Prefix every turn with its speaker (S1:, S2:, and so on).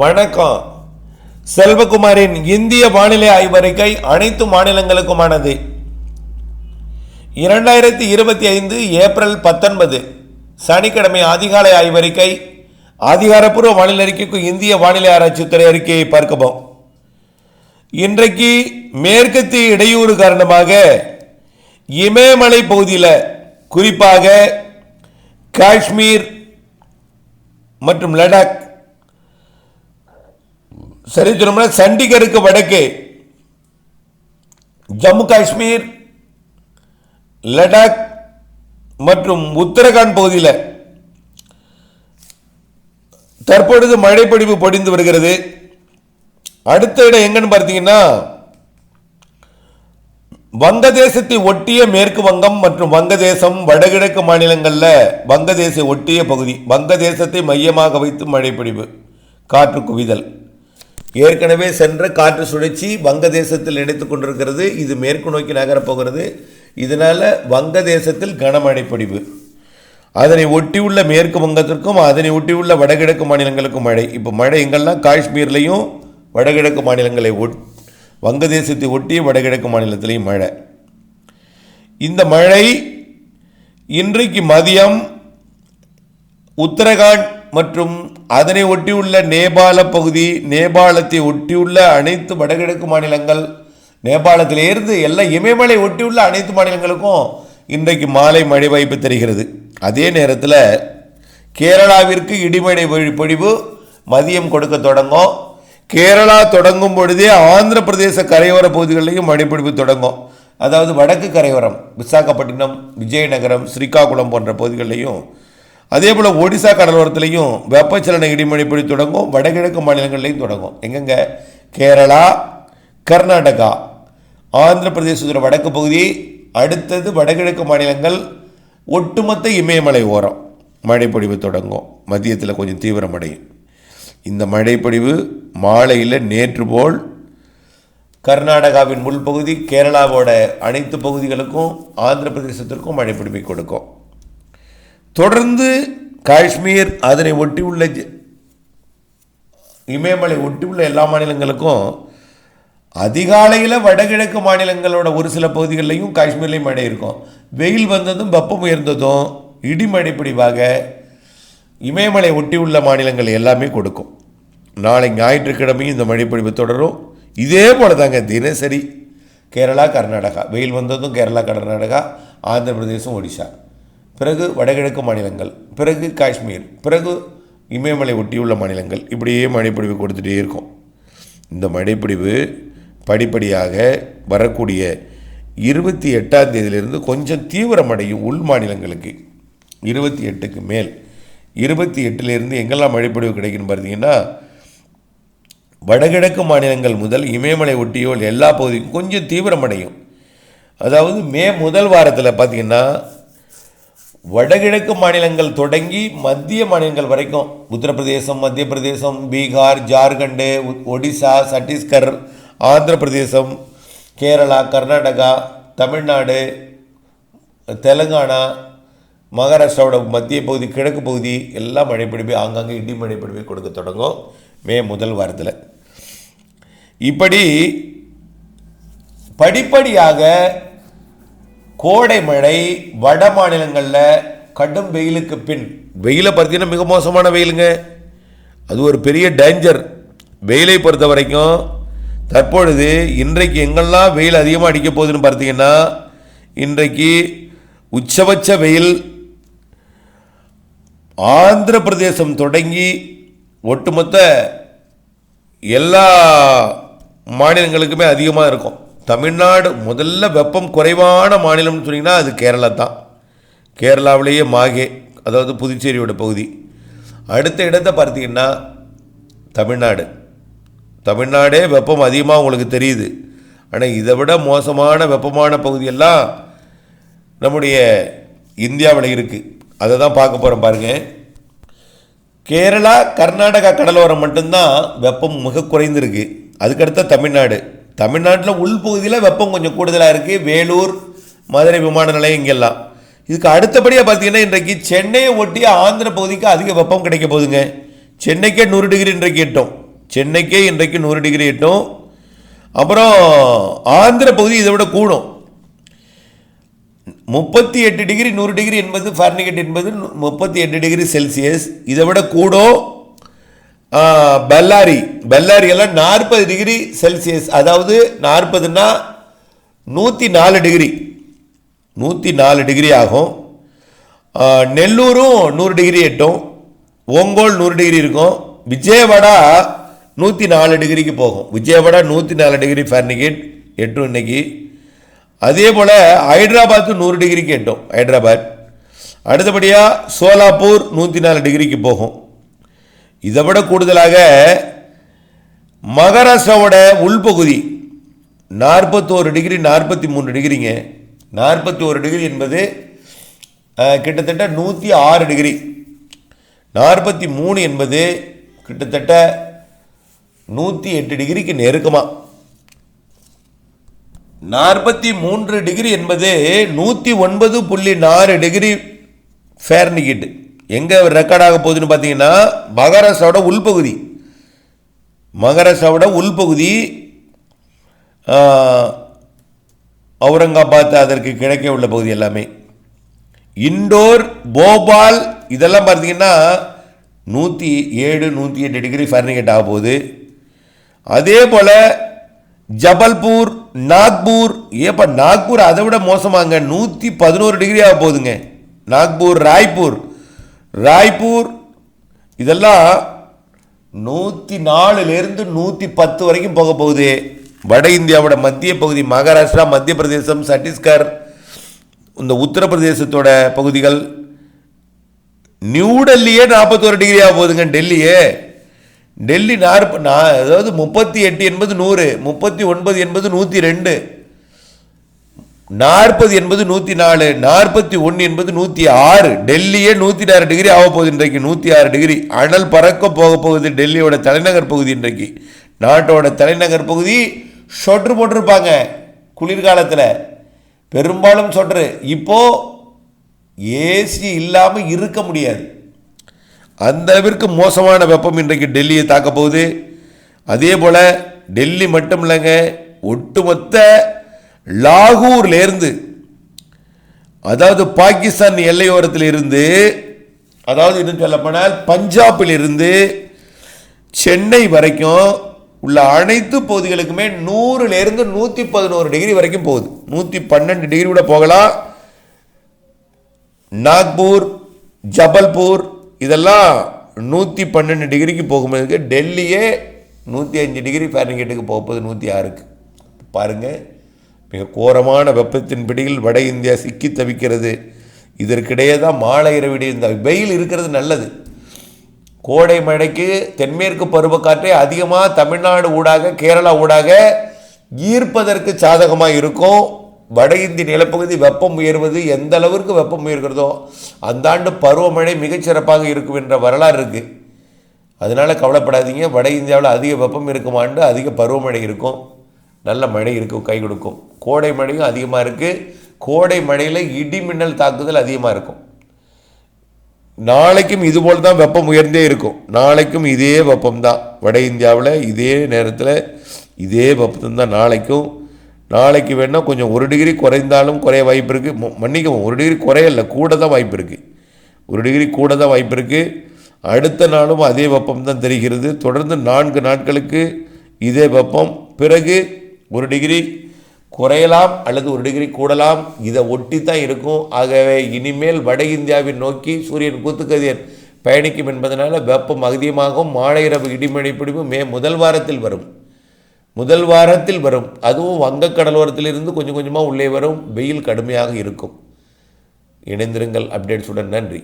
S1: வணக்கம். செல்வகுமாரின் இந்திய வானிலை ஆய்வறிக்கை அனைத்து மாநிலங்களுக்குமானது. இரண்டாயிரத்தி இருபத்தி ஐந்து ஏப்ரல் பத்தொன்பது சனிக்கிழமை அதிகாலை ஆய்வறிக்கை அதிகாரப்பூர்வ வானிலை அறிக்கைக்கு இந்திய வானிலை ஆராய்ச்சித்துறை அறிக்கையை பார்க்கவும். இன்றைக்கு மேற்கத்திய இடையூறு காரணமாக இமயமலை பகுதியில் குறிப்பாக காஷ்மீர் மற்றும் லடாக் சரி சொல்லணும்னா சண்டிகருக்கு வடக்கே ஜம்மு காஷ்மீர் லடாக் மற்றும் உத்தரகாண்ட் பகுதியில் தற்பொழுது மழைப்பொழிவு பொடிந்து வருகிறது. அடுத்த இடம் எங்கன்னு பார்த்தீங்கன்னா வங்கதேசத்தை ஒட்டிய மேற்கு வங்கம் மற்றும் வங்கதேசம் வடகிழக்கு மாநிலங்களில் வங்கதேச ஒட்டிய பகுதி வங்கதேசத்தை மையமாக வைத்து மழைப்பொழிவு காற்று குவிதல். ஏற்கனவே சென்ற காற்று சுழற்சி வங்கதேசத்தில் நினைத்து கொண்டிருக்கிறது. இது மேற்கு நோக்கி நகரப் போகிறது இதனால் வங்கதேசத்தில் கனமழை பொடிவு அதனை ஒட்டியுள்ள மேற்கு வங்கத்திற்கும் அதனை ஒட்டியுள்ள வடகிழக்கு மாநிலங்களுக்கும் மழை. இப்போ மழை எங்கெல்லாம்? காஷ்மீர்லேயும் வடகிழக்கு மாநிலங்களை ஒட் வங்கதேசத்தை ஒட்டிய வடகிழக்கு மாநிலத்திலையும் மழை. இந்த மழை இன்றைக்கு மதியம் உத்தரகாண்ட் மற்றும் அதனை ஒட்டியுள்ள நேபாள பகுதி நேபாளத்தை ஒட்டியுள்ள அனைத்து வடகிழக்கு மாநிலங்கள் நேபாளத்திலிருந்து எல்லா இமயமலை ஒட்டியுள்ள அனைத்து மாநிலங்களுக்கும் இன்றைக்கு மாலை மழை வாய்ப்பு தெரிகிறது. அதே நேரத்தில் கேரளாவிற்கு இடிமழை பொழிவு மதியம் கொடுக்க தொடங்கும். கேரளா தொடங்கும் பொழுதே ஆந்திர பிரதேச கரையோர பகுதிகளிலையும் மழைப்பொழிவு தொடங்கும். அதாவது வடக்கு கரையோரம் விசாகப்பட்டினம் விஜயநகரம் ஸ்ரீகாகுளம் போன்ற பகுதிகளிலையும் அதே போல் ஒடிசா கடலோரத்துலையும் வெப்பச்சலன இடிமழை பொழி தொடங்கும். வடகிழக்கு மாநிலங்கள்லையும் தொடங்கும். எங்கெங்க? கேரளா கர்நாடகா ஆந்திர பிரதேசத்தோட வடக்கு பகுதி அடுத்தது வடகிழக்கு மாநிலங்கள் ஒட்டுமொத்த இமயமலை ஓரம் மழைப்பொழிவு தொடங்கும். மதியத்தில் கொஞ்சம் தீவிரமடையும் இந்த மழைப்பொழிவு மாலையில் நேற்று போல் கர்நாடகாவின் உள்பகுதி கேரளாவோட அனைத்து பகுதிகளுக்கும் ஆந்திர பிரதேசத்திற்கும் மழைப்பொழிவை கொடுக்கும். தொடர்ந்து காஷ்மீர் அதனை ஒட்டியுள்ள இமயமலை ஒட்டியுள்ள எல்லா மாநிலங்களுக்கும் அதிகாலையில் வடகிழக்கு மாநிலங்களோட ஒரு சில பகுதிகளிலையும் காஷ்மீர்லேயும் மழை இருக்கும். வெயில் வந்ததும் வெப்பம் உயர்ந்ததும் இடிமழை பிடிவாக இமயமலை ஒட்டியுள்ள மாநிலங்கள் எல்லாமே கொடுக்கும். நாளை ஞாயிற்றுக்கிழமையும் இந்த மழைப்பொழிவு தொடரும். இதே போல தாங்க தினசரி கேரளா கர்நாடகா. வெயில் வந்ததும் கேரளா கர்நாடகா ஆந்திர பிரதேசம் ஒடிசா. பிறகு வடகிழக்கு மாநிலங்கள் பிறகு காஷ்மீர் பிறகு இமயமலை ஒட்டியுள்ள மாநிலங்கள் இப்படியே மழைப்பிடிவு கொடுத்துட்டே இருக்கும். இந்த மழைப்பிடிவு படிப்படியாக வரக்கூடிய இருபத்தி எட்டாம் தேதியிலிருந்து கொஞ்சம் தீவிரமடையும் உள் மாநிலங்களுக்கு. இருபத்தி எட்டுக்கு மேல். இருபத்தி எட்டுலேருந்து எங்கெல்லாம் மழைப்பொழிவு கிடைக்குன்னு பார்த்தீங்கன்னா வடகிழக்கு மாநிலங்கள் முதல் இமயமலை ஒட்டியோல் எல்லா பகுதிக்கும் கொஞ்சம் தீவிரமடையும். அதாவது மே முதல் வாரத்தில் பார்த்தீங்கன்னா வடகிழக்கு மாநிலங்கள் தொடங்கி மத்திய மாநிலங்கள் வரைக்கும் உத்தரப்பிரதேசம் மத்திய பிரதேசம் பீகார் ஜார்க்கண்டு ஒடிசா சத்தீஸ்கர் ஆந்திர பிரதேசம் கேரளா கர்நாடகா தமிழ்நாடு தெலுங்கானா மகாராஷ்டிராவோட மத்திய பகுதி கிழக்கு பகுதி எல்லாம் மழைப்பிடிப்பை ஆங்காங்கே இடி மழைப்பிடிப்பை கொடுக்க தொடங்கும் மே முதல் வாரத்தில். இப்படி படிப்படியாக கோடை மழை வட மாநிலங்களில் கடும் வெயிலுக்கு பின். வெயிலை பார்த்தீங்கன்னா மிக மோசமான வெயிலுங்க. அது ஒரு பெரிய டேஞ்சர் வெயிலை பொறுத்த வரைக்கும் தற்பொழுது இன்றைக்கு எங்கெல்லாம் வெயில் அதிகமாக அடிக்க போகுதுன்னு பார்த்தீங்கன்னா இன்றைக்கு உச்சபட்ச வெயில் ஆந்திர பிரதேசம் தொடங்கி ஒட்டுமொத்த எல்லா மாநிலங்களுக்குமே அதிகமாக இருக்கும். தமிழ்நாடு முதல்ல வெப்பம் குறைவான மாநிலம்னு சொன்னீங்கன்னா அது கேரளா தான். கேரளாவிலேயே மாகே அதாவது புதுச்சேரியோட பகுதி. அடுத்த இடத்தை பார்த்தீங்கன்னா தமிழ்நாடு. தமிழ்நாடே வெப்பம் அதிகமாக உங்களுக்கு தெரியுது. ஆனால் இதை விட மோசமான வெப்பமான பகுதியெல்லாம் நம்முடைய இந்தியாவில் இருக்குது அதை தான் பார்க்க போகிறோம் பாருங்கள் கேரளா கர்நாடகா கடலோரம் மட்டும்தான் வெப்பம் மிக குறைந்திருக்கு. அதுக்கடுத்த தமிழ்நாடு. தமிழ்நாட்டில் உள்பகுதியில் வெப்பம் கொஞ்சம் கூடுதலாக இருக்குது வேலூர் மதுரை விமான நிலையம் இங்கெல்லாம். இதுக்கு அடுத்தபடியாக பார்த்தீங்கன்னா இன்றைக்கு சென்னையை ஒட்டிய ஆந்திர பகுதிக்கு அதிக வெப்பம் கிடைக்க போகுதுங்க. சென்னைக்கே நூறு டிகிரி இன்றைக்கு எட்டும். சென்னைக்கே இன்றைக்கு நூறு டிகிரி எட்டும். அப்புறம் ஆந்திர பகுதி இதை விட கூடும். முப்பத்தி எட்டு டிகிரி நூறு டிகிரி என்பது ஃபார்னிகேட் என்பது முப்பத்தி எட்டு டிகிரி செல்சியஸ் இதை விட கூடும். பெல்லாரி. பெல்லாரி எல்லாம் நாற்பது டிகிரி செல்சியஸ். அதாவது நாற்பதுன்னா நூற்றி நாலு டிகிரி. நூற்றி நாலு டிகிரி ஆகும். நெல்லூரும் நூறு டிகிரி எட்டும். ஒங்கோல் நூறு டிகிரி இருக்கும். விஜயவாடா நூற்றி நாலு டிகிரிக்கு போகும். விஜயவாடா நூற்றி நாலு டிகிரி ஃபேர்னிகேட் எட்டும் இன்றைக்கி அதே போல் ஹைதராபாத்து நூறு டிகிரிக்கு எட்டும். ஹைதராபாத். அடுத்தபடியாக சோலாப்பூர் நூற்றி நாலு டிகிரிக்கு போகும். இதை விட கூடுதலாக மகாராஷ்டிராவோட உள்பகுதி நாற்பத்தோரு டிகிரி நாற்பத்தி மூணு டிகிரிங்க. நாற்பத்தி ஒரு டிகிரி என்பது கிட்டத்தட்ட நூற்றி ஆறு டிகிரி. நாற்பத்தி மூணு என்பது கிட்டத்தட்ட நூற்றி எட்டு டிகிரிக்கு நெருக்கமாக நாற்பத்தி மூன்று டிகிரி என்பது நூற்றி ஒன்பது புள்ளி நாலு டிகிரி ஃபேர்னிகிட்டு எங்கே ரெக்கார்ட் ஆக போகுதுன்னு பார்த்தீங்கன்னா மகாராஷ்டிராவோட உள்பகுதி. மகாராஷ்டிராவோட உள்பகுதி அவுரங்காபாத் அதற்கு கிழக்கே உள்ள பகுதி எல்லாமே. இண்டோர் போபால் இதெல்லாம் பார்த்தீங்கன்னா நூற்றி ஏழு நூற்றி எட்டு டிகிரி ஃபேரன்ஹீட் ஆக போகுது. அதே போல் ஜபல்பூர் நாக்பூர் ஏப்பா நாக்பூர் அதை விட மோசமாங்க. நூற்றி பதினோரு டிகிரி ஆக போகுதுங்க. நாக்பூர் ராய்ப்பூர். ராய்ப்பூர் இதெல்லாம் நூற்றி நாலுலேருந்து நூற்றி பத்து வரைக்கும் போக போகுது. வட இந்தியாவோட மத்திய பகுதி மகாராஷ்டிரா மத்திய பிரதேசம் சத்தீஸ்கர் இந்த உத்தரப்பிரதேசத்தோட பகுதிகள். நியூ டெல்லியே நாற்பத்தோரு டிகிரி ஆக போகுதுங்க டெல்லியே. டெல்லி நாற்ப நான் அதாவது முப்பத்தி எட்டு என்பது நூறு முப்பத்தி ஒன்பது என்பது நூற்றி ரெண்டு. நாற்பது என்பது நூற்றி நாலு நாற்பத்தி ஒன்று என்பது நூற்றி ஆறு. டெல்லியே நூற்றி ஆறு டிகிரி ஆக போகுது இன்றைக்கு நூற்றி ஆறு டிகிரி. அனல் பறக்க போக போகுது டெல்லியோட தலைநகர் பகுதி இன்றைக்கு. நாட்டோட தலைநகர் பகுதி சொட்ரு போட்டிருப்பாங்க குளிர்காலத்தில். பெரும்பாலும் சொட்ரு. இப்போது ஏசி இல்லாமல் இருக்க முடியாது. அந்த அளவிற்கு மோசமான வெப்பம் இன்றைக்கு டெல்லியை தாக்க போகுது. அதே போல் டெல்லி மட்டும் இல்லைங்க ஒட்டுமொத்த லாகூர்லேருந்து அதாவது பாகிஸ்தான் எல்லையோரத்தில் இருந்து அதாவது இன்னும் சொல்லப்போனால் பஞ்சாபில் இருந்து சென்னை வரைக்கும் உள்ள அனைத்து பகுதிகளுக்குமே நூறுலேருந்து நூற்றி பதினோரு டிகிரி வரைக்கும் போகுது. நூற்றி பன்னெண்டு டிகிரி கூட போகலாம். நாக்பூர் ஜபல்பூர் இதெல்லாம் நூற்றி பன்னெண்டு டிகிரிக்கு போகும்போது டெல்லியே நூற்றி அஞ்சு டிகிரி ஃபேரன்கேட்டுக்கு போகும்போது நூற்றி ஆறுக்கு பாருங்கள் மிக கோரமான வெப்பத்தின் பிடியில் வட இந்தியா சிக்கி தவிக்கிறது. இதற்கிடையே தான் மாலை இரவிடைய இந்த வெயில் இருக்கிறது நல்லது. கோடை மழைக்கு தென்மேற்கு பருவக்காற்றை அதிகமாக தமிழ்நாடு ஊடாக கேரளா ஊடாக ஈர்ப்பதற்கு சாதகமாக இருக்கும். வட இந்திய நிலப்பகுதி வெப்பம் உயர்வது எந்த அளவிற்கு வெப்பம் உயர்கிறதோ அந்த ஆண்டு பருவமழை மிகச்சிறப்பாக இருக்கும் என்ற வரலாறு இருக்குது அதனால் கவலைப்படாதீங்க. வட இந்தியாவில் அதிக வெப்பம் இருக்கும் ஆண்டு அதிக பருவமழை இருக்கும். நல்ல மழை இருக்கும் கை கொடுக்கும். கோடை மழையும் அதிகமாக இருக்குது கோடை மழையில் இடி மின்னல் தாக்குதல் அதிகமாக இருக்கும். நாளைக்கும் இதுபோல் தான் வெப்பம் உயர்ந்தே இருக்கும். நாளைக்கும் இதே வெப்பம் தான். வட இந்தியாவில் இதே நேரத்தில் இதே வெப்பம் தான் நாளைக்கும். நாளைக்கு வேணால் கொஞ்சம் ஒரு டிகிரி குறைந்தாலும் குறைய வாய்ப்பு இருக்குது மன்னிக்கவும் ஒரு டிகிரி குறையல கூட தான் வாய்ப்பு இருக்குது ஒரு டிகிரி கூட தான் வாய்ப்பு இருக்குது அடுத்த நாளும் அதே வெப்பம் தான் தெரிகிறது. தொடர்ந்து நான்கு நாட்களுக்கு இதே வெப்பம். பிறகு ஒரு டிகிரி குறையலாம் அல்லது ஒரு டிகிரி கூடலாம். இதை ஒட்டி தான் இருக்கும். ஆகவே இனிமேல் வட இந்தியாவை நோக்கி சூரியன் கூத்துக்கதிர் பயணிக்கும் என்பதனால் வெப்பம் அதிகமாகவும் மாலை இரவு இடிமழை பிடிப்பு மே முதல் வாரத்தில் வரும். முதல் வாரத்தில் வரும். அதுவும் வங்கக்கடலோரத்திலிருந்து கொஞ்சம் கொஞ்சமாக உள்ளே வரும். வெயில் கடுமையாக இருக்கும். இணைந்திருங்கள். அப்டேட்ஸுடன் நன்றி.